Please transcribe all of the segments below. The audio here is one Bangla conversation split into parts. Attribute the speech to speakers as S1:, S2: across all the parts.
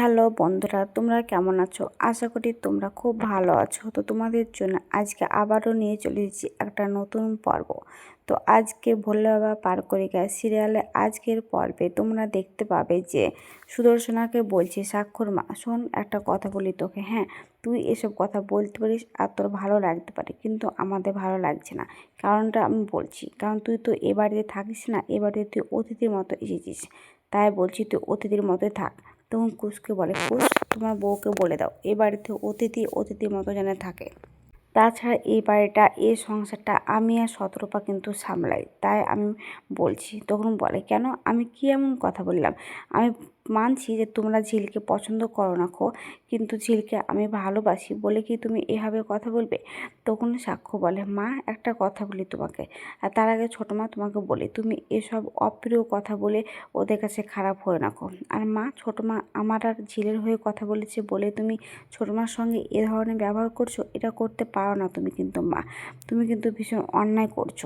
S1: হ্যালো বন্ধুরা, তোমরা কেমন আছো? আশা করি তোমরা খুব ভালো আছো। তো তোমাদের জন্য আজকে আবারও নিয়ে চলে এসেছি একটা নতুন পর্ব। তো আজকে ভোলে বাবা পার করে গেছে সিরিয়ালে। আজকের পর্বে তোমরা দেখতে পাবে যে সুদর্শনাকে বলছে, স্বাক্ষর মা, শোন একটা কথা বলি তোকে। হ্যাঁ তুই এসব কথা বলতে পারিস আর তোর ভালো লাগতে পারে, কিন্তু আমাদের ভালো লাগছে না। কারণটা আমি বলছি, কারণ তুই তো এ বাড়িতে থাকিস না, এ বাড়িতে তুই অতিথির মতো এসেছিস। তাই বলছি তুই অতিথির মতোই থাক। তখন কুশকে বলে, কুশ, তোমার বউকে বলে দাও, এ বাড়িতে অতিথি অতিথি মতো যেন থাকে। তাছাড়া এই বাড়িটা, এ সংসারটা আমি আর শতরূপা কিন্তু সামলাই। তাই আমি বলছি, তখন বলে, কেন? আমি কি এমন কথা বললাম? আমি মানছি যে তোমরা ঝিলকে পছন্দ করো না খো। কিন্তু ঝিলকে আমি ভালোবাসি বলে কি তুমি এভাবে কথা বলবে? তখন সাক্ষ্য বলে, মা, একটা কথা বলি তোমাকে। আর তার আগে ছোটো মা তোমাকে বলি, তুমি এসব অপ্রিয় কথা বলে ওদের কাছে খারাপ হয়ে নাকো আর মা, ছোটো মা, আমার আর ঝিলের হয়ে কথা বলেছে বলে তুমি ছোটো মার সঙ্গে এ ধরনের ব্যবহার করছ, এটা করতে পারো না তুমি কিন্তু মা। তুমি কিন্তু ভীষণ অন্যায় করছ।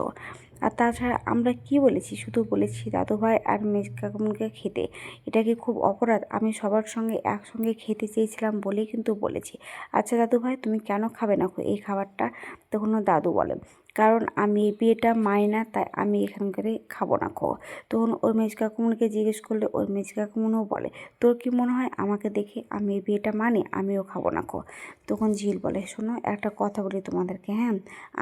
S1: আর তাছাড়া আমরা কি বলেছি? শুধু বলেছি দাদু ভাই আর মেজ কাকুমকে খেতে। এটা কি খুব অপরাধ? আমি সবার সঙ্গে একসঙ্গে খেতে চেয়েছিলাম বলেই কিন্তু বলেছি। আচ্ছা দাদুভাই, তুমি কেন খাবে না? এই খাবারটা তখন দাদু বলে। কারণ আমি এই বিয়েটা মাই না, তাই আমি এখানকারে খাব না খো তখন ওর মেজ কাকুমনিকে জিজ্ঞেস করলে ওর মেজ কাকুমনিও বলে, তোর কি মনে হয় আমাকে দেখে আমি এই বিয়েটা মানি? আমিও খাব না খো তখন ঝিল বলে, শোনো, একটা কথা বলি তোমাদেরকে হ্যাঁ?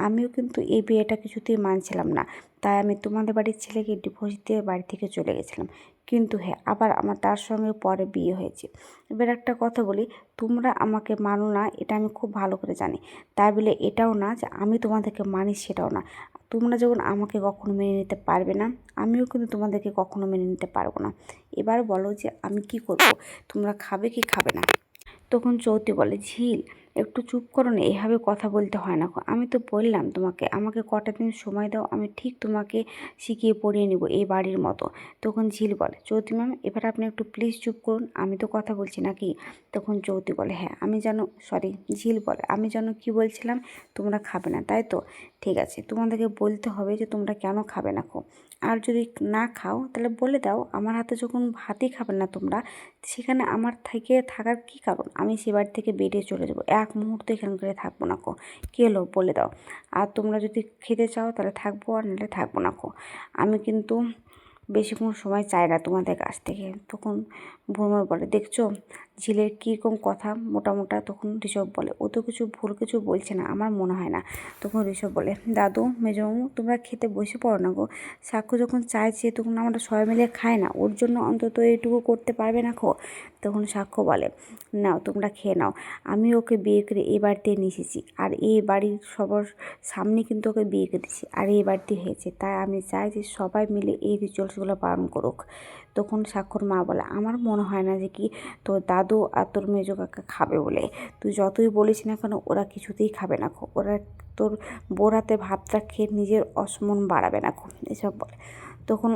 S1: আমিও কিন্তু এই বিয়েটা কিছুতেই মানছিলাম না। তাই আমি তোমাদের বাড়ির ছেলেকে ডিভোর্স দিয়ে বাড়ি থেকে চলে গেছিলাম। কিন্তু হ্যাঁ আবার আমার তার সঙ্গে পরে বিয়ে হয়েছে। এবার একটা কথা বলি, তোমরা আমাকে মানো না, এটা আমি খুব ভালো করে জানি। তাই বলে এটাও না যে আমি তোমাদেরকে মানি সেটাও না। তোমরা যখন আমাকে কখনো মেনে নিতে পারবে না, আমিও কিন্তু তোমাদেরকে কখনো মেনে নিতে পারব না। এবার বলো যে আমি কি করব? তোমরা খাবে কি খাবে না? তখন চৌতি বলে ঝিল। একটু চুপ করো না, এভাবে কথা বলতে হয় না। আমি তো বললাম তোমাকে, আমাকে কটা দিন সময় দাও, আমি ঠিক তোমাকে শিখিয়ে পড়িয়ে নিব এই বাড়ির মতো। তখন ঝিল বলে চৌতি ম্যাম, এবার আপনি একটু প্লিজ চুপ করুন, আমি তো কথা বলছি নাকি? তখন চৌতি বলে হ্যাঁ আমি যেন সরি ঝিল বলে, আমি যেন কি বলছিলাম তোমরা খাবে না, তাই তো? ঠিক আছে, তোমাদেরকে বলতে হবে যে তোমরা কেন খাবে না খো আর যদি না খাও, তাহলে বলে দাও, আমার হাতে যখন ভাতই খাবে না তোমরা, সেখানে আমার থেকে থাকার কি কারণ? আমি সে বাড়ি থেকে বেরিয়ে চলে যাব এক মুহূর্তে করে থাকব না কো। কী হলো বলে দাও। আর তোমরা যদি খেতে চাও তাহলে থাকব আর নাহলে থাকব না কো। আমি কিন্তু বেশিক্ষণ সময় চাই না তোমাদের কাছ থেকে। তখন ভ্রমর বলে, দেখছ, ঝিলের কীরকম কথা? মোটা মোটা তখন ঋষভ বলে, ও তো কিছু ভুল কিছু বলছে না, আমার মনে হয় না। তখন ঋষভ বলে, দাদু, মেজমামু, তোমরা খেতে বসে পড়ো না গো। সাক্ষ্য যখন চাইছে, তখন আমরা সবাই মিলে খাই না। ওর জন্য অন্তত এইটুকু করতে পারবে না খো? তখন সাক্ষ্য বলে, নাও, তোমরা খেয়ে নাও। আমি ওকে বিয়ে করে এই বাড়িতে নিয়ে এসেছি। আর এই বাড়ির সবার সামনে কিন্তু ওকে বিয়ে করেছি আর এই বাড়িতে হয়েছে। তাই আমি চাই যে সবাই মিলে এই রিচুয়ালসগুলো পালন করুক। তখন সাক্ষর মা বলে, আমার মনে হয় না যে কি তোর দাদু আর তোর মেজো কাকা খাবে বলে। তুই যতই বলিস না কেন, ওরা কিছুতেই খাবে না ওরা তোর বোরাতে ভাতটা খেয়ে নিজের অসমন বাড়াবে না এসব বলে। তখন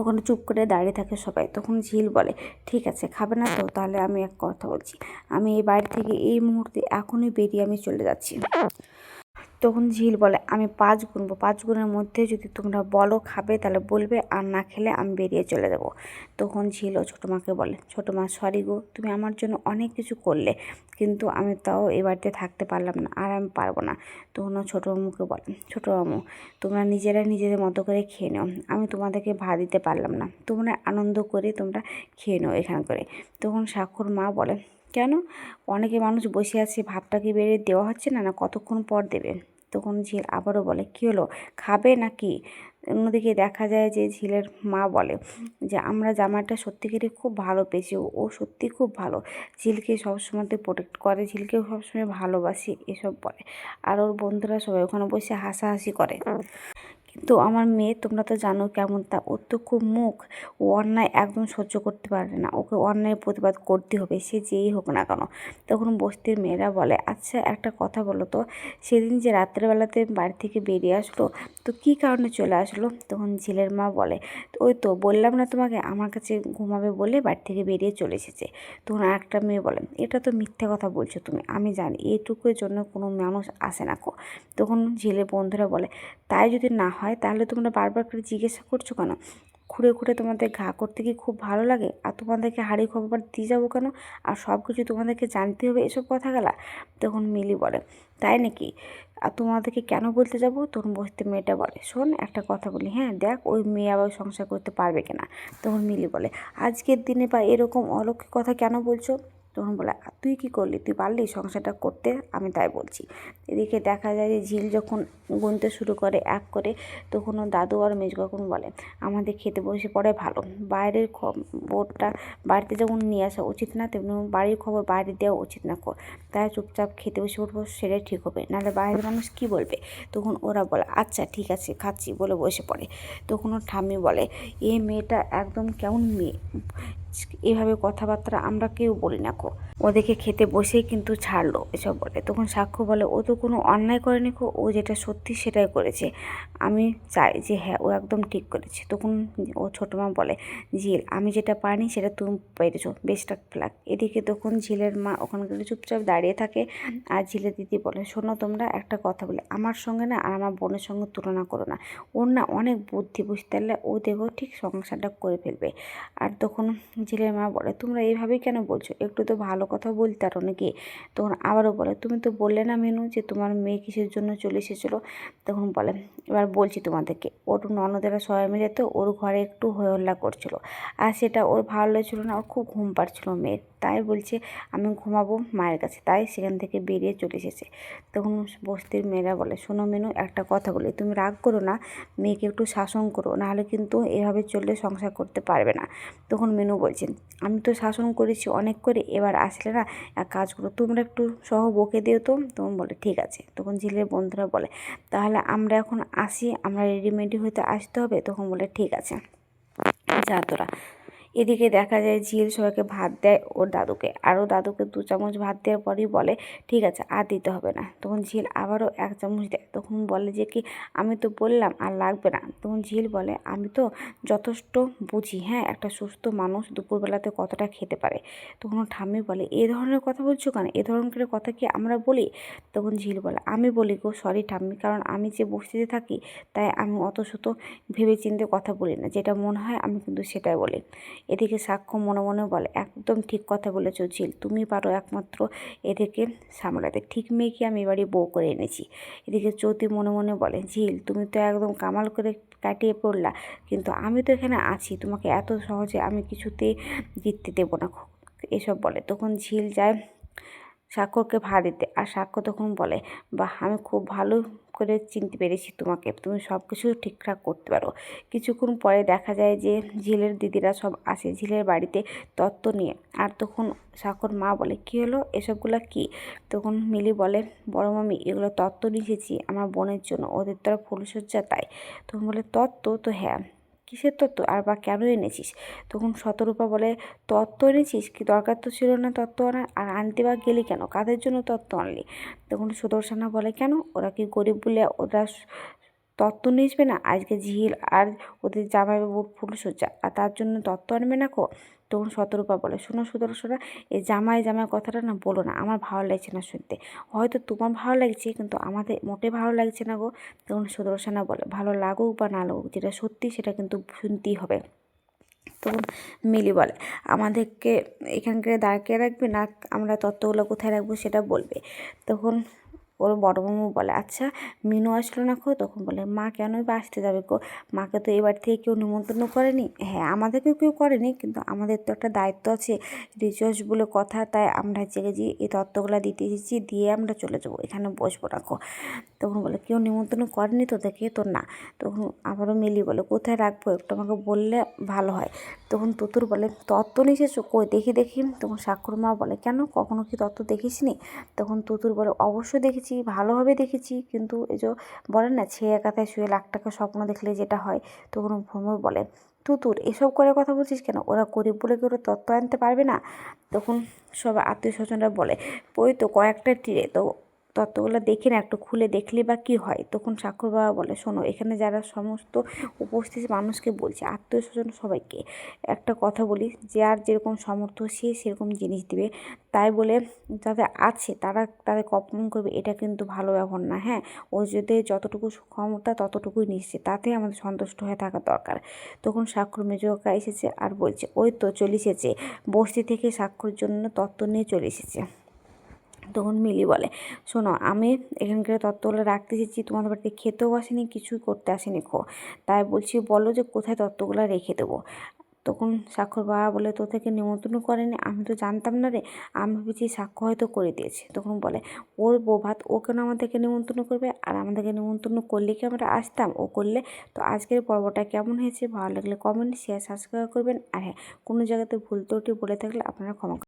S1: ওখানে চুপ করে দাঁড়িয়ে থাকে সবাই। তখন ঝিল বলে, ঠিক আছে, খাবে না তো, তাহলে আমি এক কথা বলছি। আমি এই বাড়ি থেকে এই মুহূর্তে এখনই বেরিয়ে আমি চলে যাচ্ছি। তখন ঝিল বলে, আমি পাঁচ গুনবো। পাঁচ গুণের মধ্যে যদি তোমরা বলো খাবে, তাহলে বলবে, আর না খেলে আমি বেরিয়ে চলে যাব। তখন ঝিল ও ছোটো মাকে বলে, ছোটো মা সরি গো, তুমি আমার জন্য অনেক কিছু করলে, কিন্তু আমি তাও এ বাড়িতে থাকতে পারলাম না, আর আমি পারব না। তখন ও ছোটো মামুকে বলে, ছোটো মামু, তোমরা নিজেরা নিজেদের মতো করে খেয়ে নাও। আমি তোমাদেরকে ভাত দিতে পারলাম না। তোমরা আনন্দ করে তোমরা খেয়ে নাও এখান করে। তখন সাক্ষর মা বলে, কেন? অনেকে মানুষ বসে আছে ভাতটা কি বেড়ে দেওয়া হচ্ছে না না কতক্ষণ পর দেবে? তখন ঝিল আবারও বলে, কী হলো? খাবে নাকি? অন্যদিকে দেখা যায় যে ঝিলের মা বলে যে, আমরা জামাটা সত্যিকারই খুব ভালো পেয়েছি। ও সত্যি খুব ভালো। ঝিলকে সবসময়তে প্রোটেক্ট করে, ঝিলকেও সবসময় ভালোবাসি, এসব বলে। আর ওর বন্ধুরা সবাই ওখানে বসে হাসাহাসি করে। কিন্তু আমার মেয়ে, তোমরা তো জানো কেমন তা। ওর তো খুব মুখ। ও অন্যায় একদম সহ্য করতে পারে না। ওকে অন্যায় প্রতিবাদ করতে হবে, সে যেই হোক না কেন। তখন বস্তির মেয়েরা বলে আচ্ছা একটা কথা বলো তো, সেদিন যে রাত্রেবেলাতে বাড়ি থেকে বেরিয়ে আসলো, তো কী কারণে চলে আসলো? তখন ঝিলের মা বলে, ওই তো বললাম না তোমাকে, আমার কাছে ঘুমাবে বলে বাড়ি থেকে বেরিয়ে চলে এসেছে। তখন একটা মেয়ে বলে, এটা তো মিথ্যে কথা বলছো তুমি, আমি জানি এইটুকুর জন্য কোনো মানুষ আসে না তখন ঝিলের বন্ধুরা বলে, তাই যদি না হয় হয়, তাহলে তোমরা বারবার করে জিজ্ঞাসা করছ কেন? ঘুরে ঘুরে তোমাদের ঘা করতে কি খুব ভালো লাগে? আর তোমাদেরকে হাড়ি খবর দিয়ে যাব কেন? আর সব কিছু তোমাদেরকে জানতে হবে এসব কথা গেলা তখন মিলি বলে, তাই নাকি? আর তোমাদেরকে কেন বলতে যাব? তখন বসতে মেয়েটা বলে, শোন একটা কথা বলি হ্যাঁ দেখ ওই মেয়ে আবার সংসার করতে পারবে কিনা? তখন মিলি বলে, আজকের দিনে বা এরকম অলৌকিক কথা কেন বলছো? তখন বলে "আ, তুই কি করলি? তুই পারলি সংসারটা করতে? আমি তাই বলছি। এদিকে দেখা যায় যে ঝিল যখন গুনতে শুরু করে এক করে তখন দাদু আর মেজ কাকুন বলে আমাদের খেতে বসে পড়ে ভালো। বাইরের খবরটা বাড়িতে যেমন নিয়ে আসা উচিত না তেমনি বাড়ির খবর বাইরে দেওয়া উচিত না কো তাই চুপচাপ খেতে বসে পড়ব সেটাই ঠিক হবে। নাহলে বাইরের মানুষ কি বলবে? তখন ওরা বলে আচ্ছা ঠিক আছে খাচ্ছি বলে বসে পড়ে। তখন ওর ঠাম্মি বলে এ মেয়েটা একদম কেমন মেয়ে? এভাবে কথাবার্তা আমরা কেউ বলি না কো। ওদেরকে খেতে বসেই কিন্তু ছাড়লো এসব বলে। তখন সাক্ষ্য বলে, ও তো কোনো অন্যায় করেনি কো, ও যেটা সত্যি সেটাই করেছে। আমি চাই যে হ্যাঁ ও একদম ঠিক করেছে। তখন ও ছোটো মা বলে ঝিল আমি যেটা পারিনি সেটা তুমি পেরেছ। বেস্ট ফ্লাগ এদিকে তখন ঝিলের মা ওখানকার চুপচাপ দাঁড়িয়ে থাকে আর ঝিলের দিদি বলে, শোনো তোমরা একটা কথা বলে, আমার সঙ্গে না আর আমার বোনের সঙ্গে তুলনা করো না। ওর না অনেক বুদ্ধি বুঝতে পারলে ও দেখো ঠিক সংসারটা করে ফেলবে। আর তখন ঝিলের মা বলে, তোমরা এইভাবেই কেন বলছো? একটু তো ভালো কথা বলতে আরও নাকি? তখন আবারও বলে, তুমি তো বললে না মেনু যে তোমার মেয়ে কিসের জন্য চলে এসেছিল? তখন বলে, এবার বলছি তোমাদেরকে, ওর ননদেরা সবাই মিলে তো ওর ঘরে একটু হল্লা করছিল, আর সেটা ওর ভালো লাগছিল না, ওর খুব ঘুম পাচ্ছিল মেয়ের। তাই বলছে, আমি ঘুমাবো মায়ের কাছে, তাই সেখান থেকে বেরিয়ে চলে এসেছে। তখন বস্তির মেয়েরা বলে, শোনো মেনু, একটা কথা বলি, তুমি রাগ করো না, মেয়েকে একটু শাসন করো, নাহলে কিন্তু এভাবে চললে সংসার করতে পারবে না। তখন মেনু বলছেন, আমি তো শাসন করেছি অনেক করে, এবার আসলে না, এক কাজ করো, তোমরা একটু সহ বকে দিও তো। তখন বলে, ঠিক আছে। তখন ঝিলের বন্ধুরা বলে, তাহলে আমরা এখন আসি, আমরা রেডিমেডি হইতে আসতে হবে? তখন বলে, ঠিক আছে। যা তোরা। এদিকে দেখা যায় ঝিল সবাইকে ভাত দেয় ওর দাদুকে। আর ও দাদুকে দু চামচ ভাত দেওয়ার পরেই বলে, ঠিক আছে, আর দিতে হবে না। তখন ঝিল আবারও এক চামচ দেয়। তখন বলে যে, কি, আমি তো বললাম আর লাগবে না। তখন ঝিল বলে, আমি তো যথেষ্ট বুঝি হ্যাঁ একটা সুস্থ মানুষ দুপুরবেলাতে কতটা খেতে পারে? তখন ঠাম্মি বলে, এ ধরনের কথা বলছো কেন? এ ধরনের কথা কি আমরা বলি? তখন ঝিল বলে, আমি বলি গো সরি ঠাম্মি, কারণ আমি যে বস্তিতে থাকি, তাই আমি অত শত ভেবে চিন্তে কথা বলি না। যেটা মনে হয় আমি কিন্তু সেটাই বলি। এদিকে সাক্ষ্য মনে মনে বলে, একদম ঠিক কথা বলেছ ঝিল, তুমি পারো একমাত্র এদেরকে সামলাতে। ঠিক মেয়েকে আমি এবারে বউ করে এনেছি। এদিকে চৌতি মনে মনে বলে, ঝিল, তুমি তো একদম কামাল করে কাটিয়ে পড়লা, কিন্তু আমি তো এখানে আছি, তোমাকে এত সহজে আমি কিছুতে জিততে দেবো না। এসব বলে। তখন ঝিল যায় সাক্ষরকে ভাড়া দিতে, আর সাক্ষ্য তখন বলে, বাহ, আমি খুব ভালো করে চিনতে পেরেছি তোমাকে। তুমি সব কিছু ঠিকঠাক করতে পারো। কিছুক্ষণ পরে দেখা যায় যে ঝিলের দিদিরা সব আসে ঝিলের বাড়িতে তত্ত্ব নিয়ে। আর তখন সাকর মা বলে, কী হলো? এসবগুলো কি? তখন মিলি বলে, বড় মামি, এগুলো তত্ত্ব নিয়েছি আমার বোনের জন্য। ওদের তো ফুলসজ্জা তাই। তখন বলে, তত্ত্ব? তো হ্যাঁ। কিসের তত্ত্ব? আর বা কেন এনেছিস? তখন শতরূপা বলে, তত্ত্ব এনেছিস? কি দরকার তো ছিল না তত্ত্ব আনার? আর আনতে বা গেলি কেন? কাদের জন্য তত্ত্ব আনলি? তখন সুদর্শনা বলে, কেন? ওরা কি গরিব বলে ওরা তত্ত্ব নিয়ে আসবে না? আজকে ঝিল আর ওদের জামাইবাবুর ফুলসজ্জা আর তার জন্য তত্ত্ব আনবে না কো? তখন শতরূপা বলে। শোনো সুদর্শনা, এই জামাই জামাই কথাটা না বলো না, আমার ভালো লাগছে না শুনতে। হয়তো তোমার ভালো লাগছে, কিন্তু আমাদের মোটে ভালো লাগছে না গো। তখন সুদর্শনা বলে, ভালো লাগুক বা না লাগুক, যেটা সত্যি সেটা কিন্তু শুনতেই হবে। তখন মিলি বলে, আমাদেরকে এখানকার দাঁড়িয়ে রাখবে না, আমরা তত্ত্বগুলো কোথায় রাখব সেটা বলবে। তখন ওর বড় মামু বলে আচ্ছা মিনু আসলো না খো তখন বলে, মা কেনই বা আসতে যাবে গো মাকে তো এবার থেকে কেউ নিমন্ত্রণ করেনি? হ্যাঁ আমাদেরকেও কেউ করেনি, কিন্তু আমাদের তো একটা দায়িত্ব আছে রিচার্জ বলে কথা, তাই আমরা জেগে যে এই তত্ত্বগুলো দিতে এসেছি, দিয়ে আমরা চলে যাব, এখানে বসবো না খো তখন বলে, কেউ নিমন্ত্রণ করেনি তো দেখে তো না। তখন আবারও মিলি বলে, কোথায় রাখব? একটু আমাকে বললে ভালো হয়। তখন তুতুর বলে, তত্ত্ব নিয়ে কই, দেখি দেখি। তখন সাক্ষর মা বলে, কেন? কখনো কি তত্ত্ব দেখিসনি? তখন তুতুর বলে, অবশ্যই দেখেছি, ভালোভাবে দেখেছি। কিন্তু এই যে বলে না, ছেয়ে কাথায় শুয়ে লাখ টাকা স্বপ্ন দেখলে যেটা হয়? তখন ভ্রমর বলে, তুতুর, এসব করে কথা বলছিস কেন? ওরা গরিব বলে কি ওরা তত্ত্ব আনতে পারবে না? তখন সব আত্মীয় স্বজনরা বলে, ওই তো কয়েকটা তীরে, তো তত্ত্বগুলো দেখে না, একটু খুলে দেখলে বা কী হয়? তখন সাক্ষর বাবা বলে, শোনো, এখানে যারা সমস্ত উপস্থিত মানুষকে বলছে আত্মীয় স্বজন সবাইকে, একটা কথা বলি যে আর যেরকম সামর্থ্য সে সেরকম জিনিস দিবে। তাই বলে যাদের আছে, তারা তাদের অপমান করবে, এটা কিন্তু ভালো ব্যবহার না হ্যাঁ? ও যদি যতটুকু ক্ষমতা ততটুকুই নিচ্ছে, তাতে আমাদের সন্তুষ্ট হয়ে থাকা দরকার। তখন স্বাক্ষর মেজো কাকা এসেছে আর বলছে, ওই তো চলে এসেছে। বস্তি থেকে স্বাক্ষর জন্য তত্ত্ব নিয়ে চলে এসেছে। তখন মিলি বলে, শোনো, আমি এখানকার তত্ত্বগুলো রাখতে এসেছি, তোমাদের বাড়িতে খেতেও আসেনি, কিছুই করতে আসেনি খো। তাই বলছি, বলো যে কোথায় তত্ত্বগুলো রেখে দেবো। তখন স্বাক্ষর বাবা বলে তো থেকে নিমন্ত্রণ করেনি, আমি তো জানতাম না রে, আমি ভেবেছি সাক্ষ্য হয়তো করে দিয়েছে। তখন বলে, ওর বৌভাত ও কেন আমাদেরকে নিমন্ত্রণ করবে? আর আমাদেরকে নিমন্ত্রণ করলে কি আমরা আসতাম? ও করলে তো আজকের পর্বটা কেমন হয়েছে? ভালো লাগলে কমেন্ট শেয়ার সাবস্ক্রাইব করবেন। আর হ্যাঁ কোনো জায়গাতে ভুল ত্রুটি বলে থাকলে আপনারা ক্ষমা